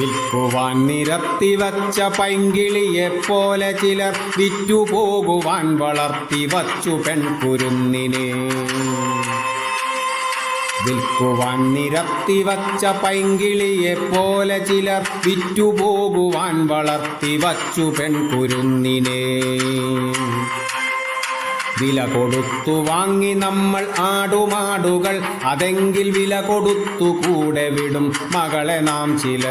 വിൽക്കുവാൻ നിരത്തി വച്ച പൈങ്കിളിയെ പോലെ ചിലർ വിറ്റുപോകുവാൻ വളർത്തി വച്ചു പെൺകുരുന്നിനെ. വിൽക്കുവാൻ നിരത്തി വച്ച പൈങ്കിളിയെ പോലെ ചിലർ വിറ്റുപോകുവാൻ വളർത്തി വച്ചു പെൺകുരുന്നിനെ. വില കൊടുത്തു വാങ്ങി നമ്മൾ ആടുമാടുകൾ. അതെങ്കിൽ വില കൊടുത്തു കൂടെ വിടും മകളെ നാം ചില.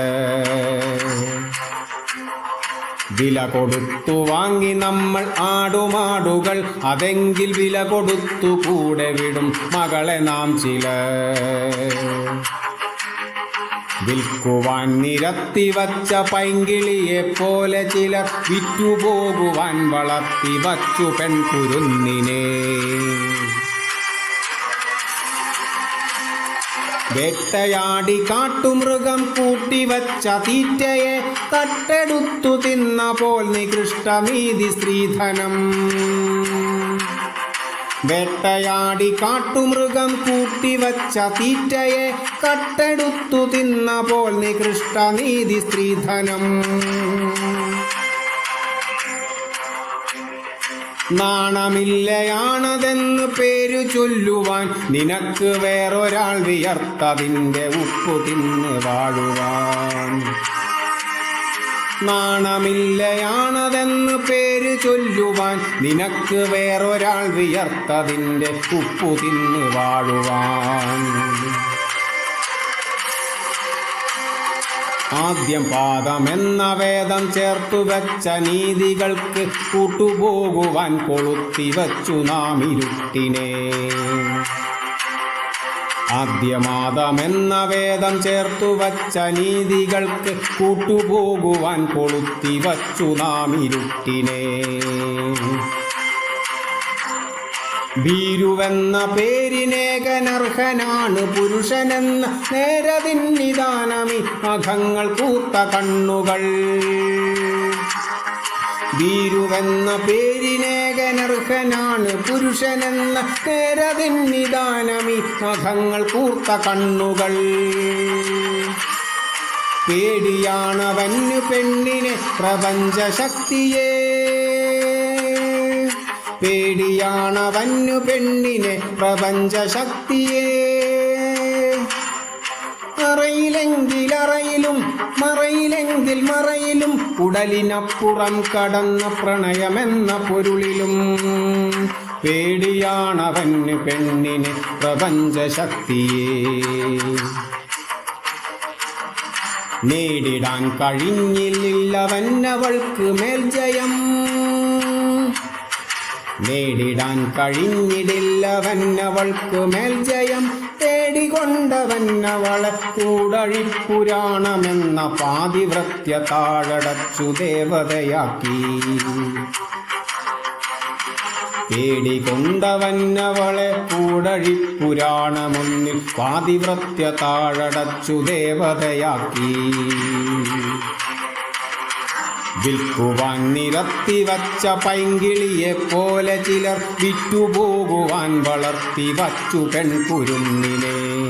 വില കൊടുത്തു വാങ്ങി നമ്മൾ ആടുമാടുകൾ. അതെങ്കിൽ വില കൊടുത്തു കൂടെ വിടും മകളെ നാം ചില. വിൽക്കുവാൻ നിരത്തി വച്ച പൈങ്കിളിയെ പോലെ ചിലർ വിറ്റുപോകുവാൻ വളർത്തി വച്ചു പെൺകുരുന്നിനെ. വേട്ടയാടി കാട്ടുമൃഗം കൂട്ടിവച്ച തീറ്റയെ തട്ടെടുത്തു തിന്ന പോൽ നികൃഷ്ടമീതി സ്ത്രീധനം. വേട്ടയാടി കാട്ടുമൃഗം കൂട്ടിവച്ച തീറ്റയെ കട്ടെടുത്തു തിന്ന പോൽ നികൃഷ്ടനീതി സ്ത്രീധനം. നാണമില്ലയാണതെന്ന് പേരു ചൊല്ലുവാൻ നിനക്ക് വേറൊരാൾ വിയർത്തതിന്റെ ഉപ്പു തിന്ന് വാഴുവാൻ. നാണമില്ലയാണതെന്ന് പേര് ചൊല്ലുവാൻ നിനക്ക് വേറൊരാൾ വിയർത്തതിന്റെ ഉപ്പു തിന്ന് വാഴുവാൻ. ആദ്യം പാദമെന്ന വേദം ചേർത്തു വെച്ച നീതികൾക്ക് കൂട്ടുപോകുവാൻ കൊളുത്തി വച്ചു നാം ഇരുട്ടിനെ ആദ്യമാദമെന്ന വേദം ചേർത്തു വച്ച നീതികൾക്ക് കൂട്ടുപോകുവാൻ കൊളുത്തി വച്ചു നാം ഇരുട്ടിനെ. ഭീരുവെന്ന പേരിനേകനർഹനാണ് പുരുഷനെന്ന നേരതിന്നിദാനമി അഖങ്ങൾ കൂത്ത കണ്ണുകൾ. ഭീരുവെന്ന പേരിനേകനർഹനാണ് പുരുഷനെന്ന നേരതിന്നിദാനമി മഖങ്ങൾ കൂർത്ത കണ്ണുകൾ. പേടിയാണവന് പെണ്ണിനെ പ്രപഞ്ചശക്തിയെ. പേടിയാണവന്നു പെണ്ണിനെ പ്രപഞ്ചശക്തിയെ. അറയിലെങ്കിൽ അറയിലും മറയിലെങ്കിൽ മറയിലും ഉടലിനപ്പുറം കടന്ന പ്രണയമെന്ന പൊരുളിലും. പേടിയാണവന് പെണ്ണിന് പ്രപഞ്ചശക്തിയെ. നേടിടാൻ കഴിഞ്ഞില്ലവന്നവൾക്ക് മേൽജയം. നേടിടാൻ കഴിഞ്ഞിടില്ലവന്നവൾക്ക് മേൽജയം. തേടികൊണ്ടവന്നവളെ കൂടഴിപ്പുരാണമെന്ന പാതിവൃത്യ താഴടച്ചു ദേവതയാക്കി. പേടികൊണ്ടവന്നവളെ കൂടഴിപ്പുരാണമൊന്നി പാതിവൃത്യ താഴടച്ചു ദേവതയാക്കി. വിൽക്കുവാൻ നിരത്തി വച്ച പൈങ്കിളിയെ പോലെ ചിലർ വിറ്റുപോകുവാൻ വളർത്തി വച്ചു പെൺകുരുന്നിനെ.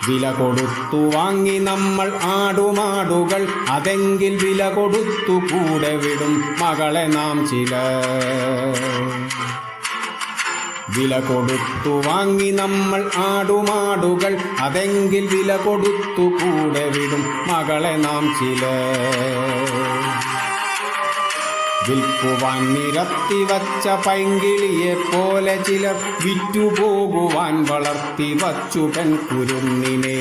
വില കൊടുത്തു വാങ്ങി നമ്മൾ ആടുമാടുകൾ അതെങ്കിൽ വില കൊടുത്തു കൂടെ വിടും മകളെ നാം ചില വില കൊടുത്തു വാങ്ങി നമ്മൾ ആടുമാടുകൾ അതെങ്കിൽ വില കൊടുത്തു കൂടെ വിടും മകളെ നാം ചില വിൽക്കുവാൻ നിരത്തി വച്ച പൈങ്കിളിയെ പോലെ ചിലർ വിറ്റുപോകുവാൻ വളർത്തി വച്ചു പെൺകുരുന്നിനെ.